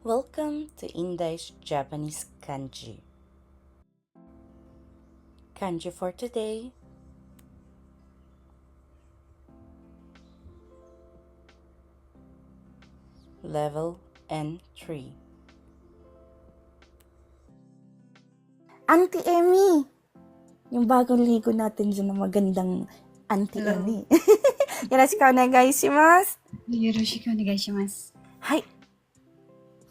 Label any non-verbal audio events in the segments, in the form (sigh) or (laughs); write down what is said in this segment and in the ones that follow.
Welcome to Indai's Japanese Kanji. Kanji for today Level N3 Auntie Amy, Yung bagong ligo natin dyan na magandang Auntie Hello. Emmy. (laughs) Yoroshiku onegaishimasu! Yoroshiku onegaishimasu. Hi!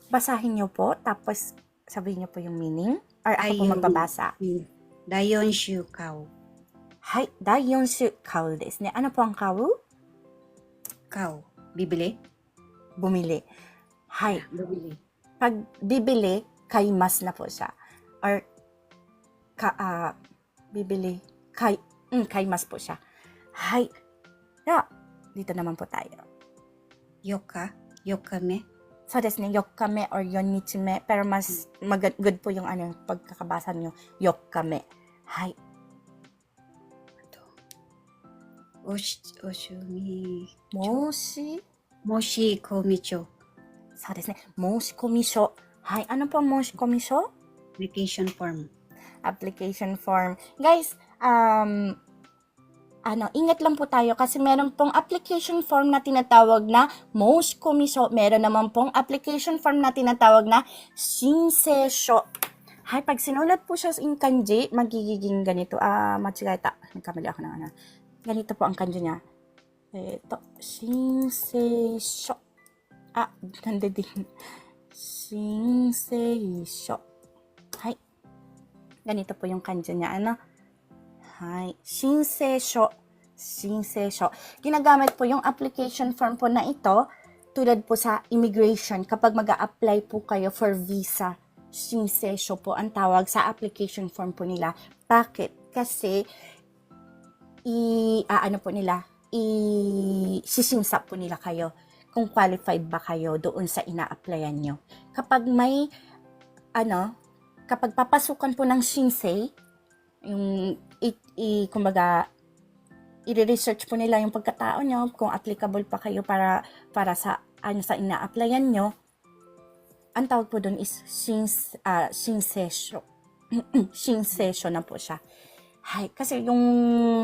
basahin niyo po, tapos sabihin niyo po yung meaning. Or ako po magbabasa. Dayon shu kao. Hai, dayon shu kao desu ne. Ano po ang kao? Kao. Bibili? Bumili. Hai. Bibili. Pag bibili, kay mas na po siya. Or, ka, uh, bibili, kay, mm, kay mas po siya. Hai. Yeah. Dito naman po tayo. Yoka, yoka me. 日目 So, des ne, 4日目 or 4日目. Pero mas mag- good po yung ano, pagkakabasa nyo, 4日目. Hay. おし、おしみ、もし、もしこみちょ。そうですね。申し込み書。はい。Ano po ang 申し込み書 application form. Application form. Guys, um, ano, ingat lang po tayo kasi meron pong application form na tinatawag na most komiso. Meron naman pong application form na tinatawag na shinsesho. Hay, pag sinulat po siya in kanji, magiging ganito. Ah, uh, machigaita. Nagkamali ako ng ano. Ganito po ang kanji niya. Ito, shinsesho. Ah, nanda din. Shinsesho. Hay. Ganito po yung kanji niya. Ano? Hay. 申请书。申请书。Ginagamit po yung application form po na ito tulad po sa immigration kapag mag apply po kayo for visa. 申请书po ang tawag sa application form po nila. Bakit? Kasi i ah, ano po nila, i sisimsa po nila kayo kung qualified ba kayo doon sa ina-applyan nyo. Kapag may ano, kapag papasukan po ng Shinsei, yung, i, i, kumbaga, i-research po nila yung pagkatao nyo, kung applicable pa kayo para, para sa, ano, sa ina-applyan nyo, ang tawag po doon is shins, uh, shinsesho. (clears throat) shinsesho na po siya. Hay, kasi yung,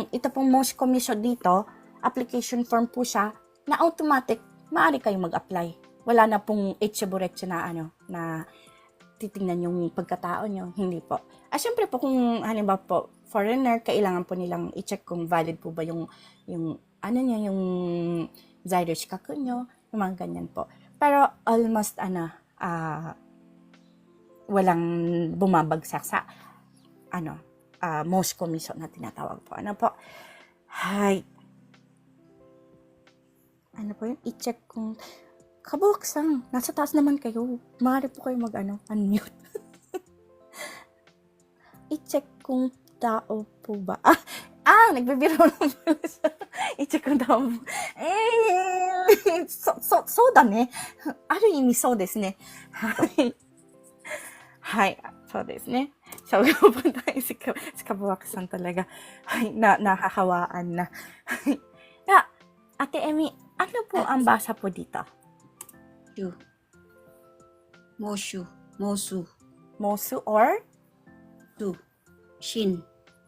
ito pong most commission dito, application form po siya, na automatic, maaari kayo mag-apply. Wala na pong etchebureche na ano, na titingnan yung pagkatao nyo. Hindi po. Ah, syempre po kung halimbawa po, foreigner, kailangan po nilang i-check kung valid po ba yung, yung, ano nyo, yung Zairo Shikaku nyo, yung mga ganyan po. Pero almost, ano, ah, walang bumabagsak sa, ano, ah, most commission na tinatawag po. Ano po? Hay. Ano po yun? I-check kung Kabuksan, nasa taas naman kayo. Maaari po kayo mag, ano, unmute. (laughs) I-check kung tao po ba? (laughs) Ah, ah nagbibiro lang pala siya. (laughs) I-check ko daw. Eh, so, so, so da ne. Ah, yung imi so desu ne. Hai. Hai, so desu ne. Siya ko tayo si, Ka si Kabuwak-san talaga. Ay, na, nakakawaan na. na, (laughs) ah, Ate Emi, ano po ang basa po dito? Shu. Moshu. Mosu. Mosu or? Su shin.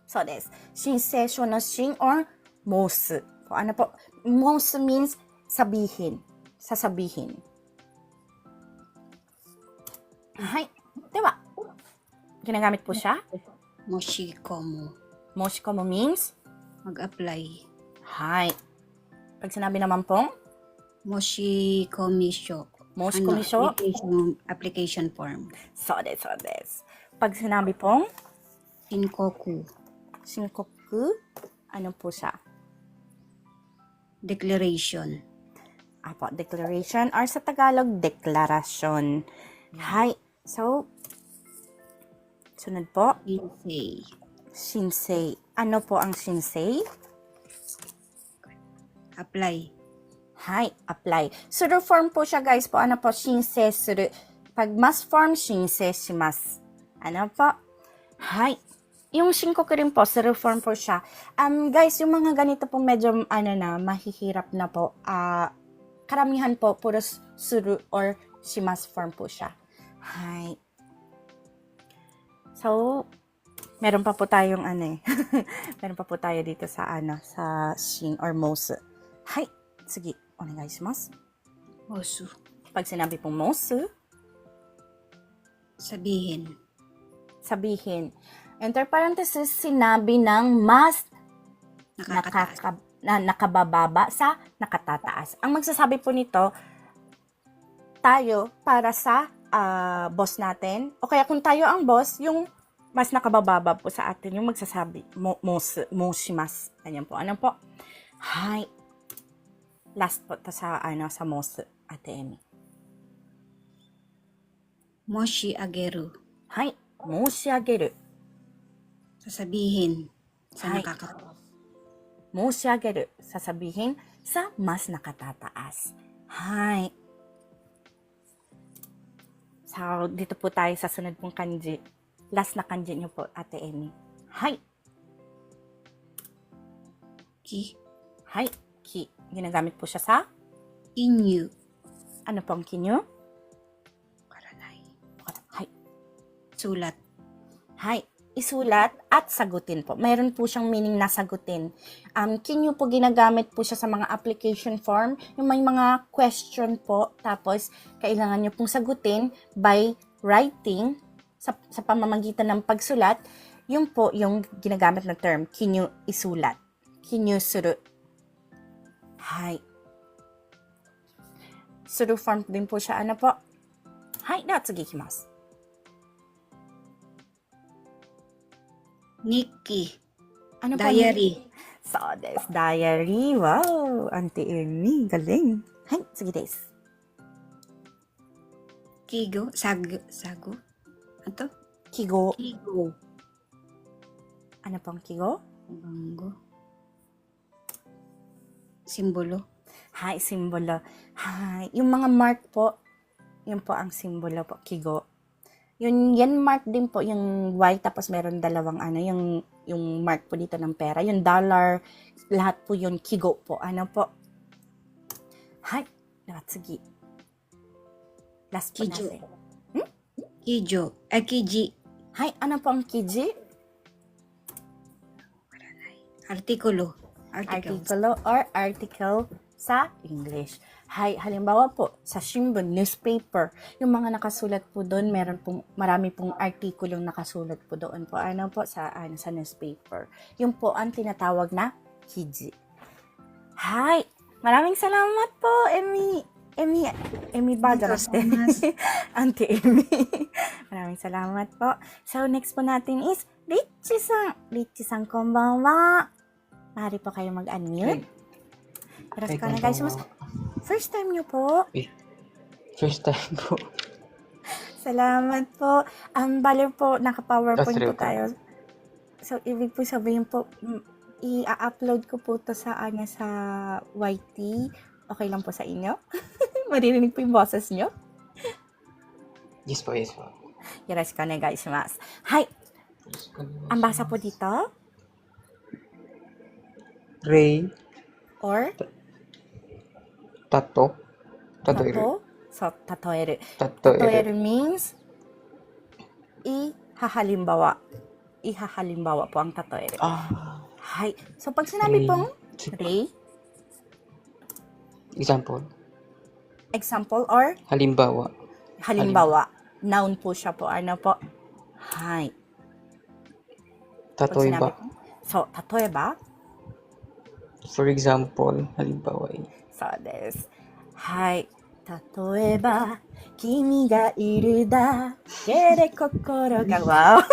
So this, sensation na shin or most. So, ano po, most means sabihin, sasabihin. Hi. Diba? Ginagamit po siya? Moshikomo. Moshikomo means? Mag-apply. Hi. Pag sinabi naman pong? Moshikomisho. Moshikomisho? Ano, application, application form. So this, so this. Pag sinabi pong? 申告。shinkoku, ano po siya? declaration. Apo, declaration or sa Tagalog, deklarasyon. Hay. So, sunod po, Insay. shinsei. Ano po ang shinsei? Apply. Hay, apply. Suru form po siya guys po. Ano po? Shinsei suru. Pag mas form, shinsei shimasu. Ano po? Hay. Yung shinkoku rin po, suru form po siya. Um, guys, yung mga ganito po medyo, ano na, mahihirap na po. Ah, karamihan po, puro suru or shimas form po siya. Hi. So, meron pa po tayong ano eh. (laughs) meron pa po tayo dito sa ano, sa shin or mosu. Hi. Sige, onegai shimasu. Mosu. Pag sinabi pong mosu, Sabihin. sabihin, enter parenthesis, sinabi ng mas nakaka, na, nakabababa sa nakatataas. Ang magsasabi po nito, tayo para sa ah, boss natin. O kaya kung tayo ang boss, yung mas nakabababa po sa atin, yung magsasabi, mo, mos, moshimas. Ganyan po. Ano po? Hi. Last po to sa, ano, sa mos, ate Emi. Moshi ageru. Hi. Moshiageru. Sasabihin. Sa Hi. nakakataas. Moshiageru. Sasabihin sa mas nakatataas. Hi. So, dito po tayo sa sunod pong kanji. Last na kanji niyo po, Ate Emi. Hi. Ki. Hi. Ki. Ginagamit po siya sa Inyu. ano pong kinyo? Karanay. Hi. Sulat. Isulat at sagutin po. Mayroon po siyang meaning na sagutin. Um, kinyo po ginagamit po siya sa mga application form. Yung may mga question po. Tapos, kailangan nyo pong sagutin by writing sa, sa pamamagitan ng pagsulat. Yun po yung ginagamit na term. Kinyo isulat. Kinyo suru. Hi. Suru form din po siya. Ano po? Hi. Na, Nikki. Ano po? Diary. So, des, diary. Wow! Auntie Amy, galing. Hay, sige des. Kigo. Sag. Sago. Ano to? Kigo. Kigo. Ano pong kigo? Banggo. Simbolo. Hay, simbolo. Hay, yung mga mark po, yun po ang simbolo po, kigo. Yun, yan mark din po, yung Y, tapos meron dalawang ano, yung, yung mark po dito ng pera. Yung dollar, lahat po yun, kigo po. Ano po? Hay, natsugi. Last po Kijo. natin. Kijo. Ay, kiji. Hay, ano po ang kiji? Artikulo. Article. artikulo or article sa English. Hay, halimbawa po, sa Shimbun, newspaper, yung mga nakasulat po doon, meron pong, marami pong artikulong nakasulat po doon po. Ano po, sa, ano, sa newspaper. Yung po ang tinatawag na kiji. Hay, maraming salamat po. Emi, Emi Badaras din. (laughs) Auntie Emi. maraming salamat po. So, next po natin is, Richie-san. Richie-san, konbanwa. Maaari po kayo mag-unmute. Yoroshiku onegaishimasu. First time niyo po. First time po. Salamat po. Ang bale po, naka-powerpoint po tayo. So, ibig po sabihin po, i-upload ko po to sa, ano, sa YT. Okay lang po sa inyo? (laughs) Maririnig po yung boses niyo? Yes po, yes po. Yoroshiku onegaishimasu. Hi, ang basa po dito, Ray, or tato, tatoeru, tato. So, tatoeru. tatoeru, Tatoeru means ihahalimbawa. Ihahalimbawa po ang tatoeru. ah, Hi. So, pag sinabi pong ray, example, example, or halimbawa, halimbawa, noun po siya po. Ano po? Hi. Pag sinabi tatoeba, pong- So, tatoeba, for example, halimbawa, eh, so this. Hi. Tatoeba, kimi ga iru da, kere kokoro ga, wow.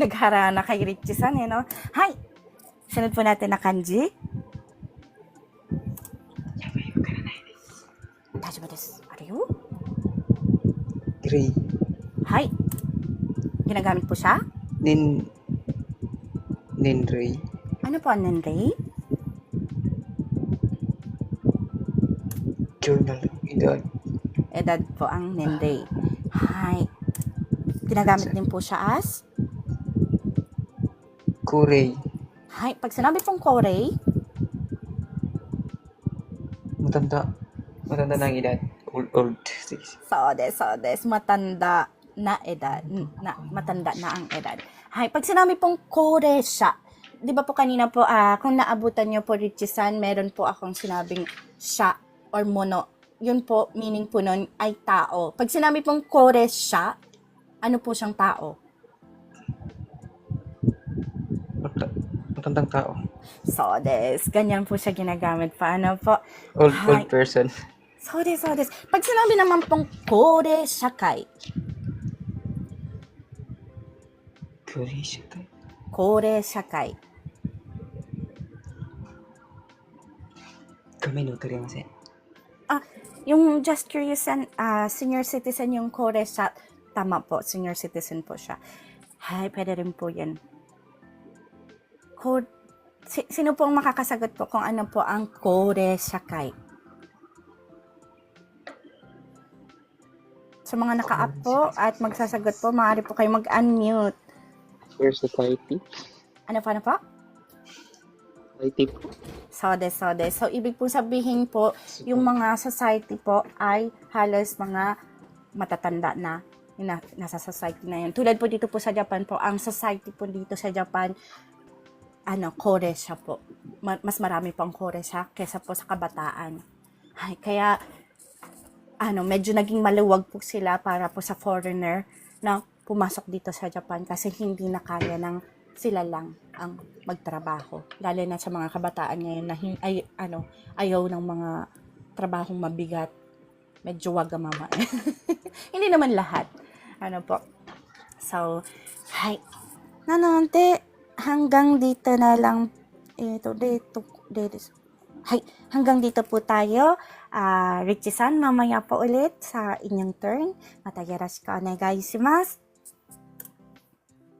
Naghara na kay Richie-san, eh, no? Hi. Sunod po natin na kanji. Daijoubu desu. Ariyo? Ray, Hi. Ginagamit po siya? nin, nin Ray, Ano po ang nanday? Journal, edad, Edad po ang nanday. Hi. Ginagamit din po siya as? kuray, Hi. Pag sinabi pong korey, matanda, matanda ng edad, Old, old. Sige. Sodes, sodes. Matanda na edad. Na, matanda na ang edad. Hay, pag sinabi pong kore siya, di ba po kanina po, ah, kung naabutan niyo po Richie-san, meron po akong sinabing siya or mono. Yun po, meaning po nun ay tao. Pag sinabi pong kore siya, ano po siyang tao? Mata, matandang tao. Sodes. Ganyan po siya ginagamit. Paano po? Old, Hi. old person. Sodes, sodes. Pag sinabi naman pong kore shakai, Korean tayo. kore shakai, Kami no, torimasen. Yung just curious and ah, senior citizen yung kore sa tama po, senior citizen po siya. Hay, pwede rin po yan. Ko, si, sino po ang makakasagot po kung ano po ang kore shakai? Sa mga naka-up po at magsasagot po, maaari po kayo mag-unmute. For society. Ano pa, ano po? Society po. Sode, sode. So, ibig po sabihin po, yung mga society po ay halos mga matatanda na na, nasa society na yun. Tulad po dito po sa Japan po, ang society po dito sa Japan, ano, kore siya po. Ma- mas marami po ang kore siya kesa po sa kabataan. Ay, kaya, ano, medyo naging maluwag po sila para po sa foreigner na pumasok dito sa Japan kasi hindi na kaya ng sila lang ang magtrabaho. Lalo na sa mga kabataan ngayon na ay, ano, ayaw ng mga trabahong mabigat. Medyo wagamama. (laughs) Hindi naman lahat. Ano po. So, hi. Nanante, hanggang dito na lang. Ito, dito, dito. Hi, hanggang dito po tayo. Ah, Richie-san, mamaya po ulit sa inyong turn. Matayarashiko onegaishimasu. Yoroshiku onegaishimasu.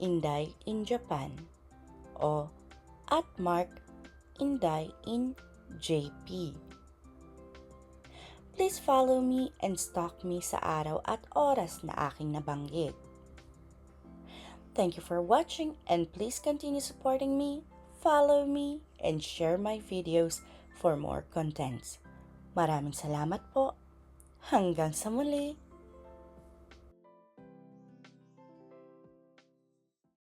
Inday in Japan o at Mark Inday in JP. Please follow me and stalk me sa araw at oras na aking nabanggit. Thank you for watching and please continue supporting me, follow me, and share my videos for more contents. Maraming salamat po. Hanggang sa muli.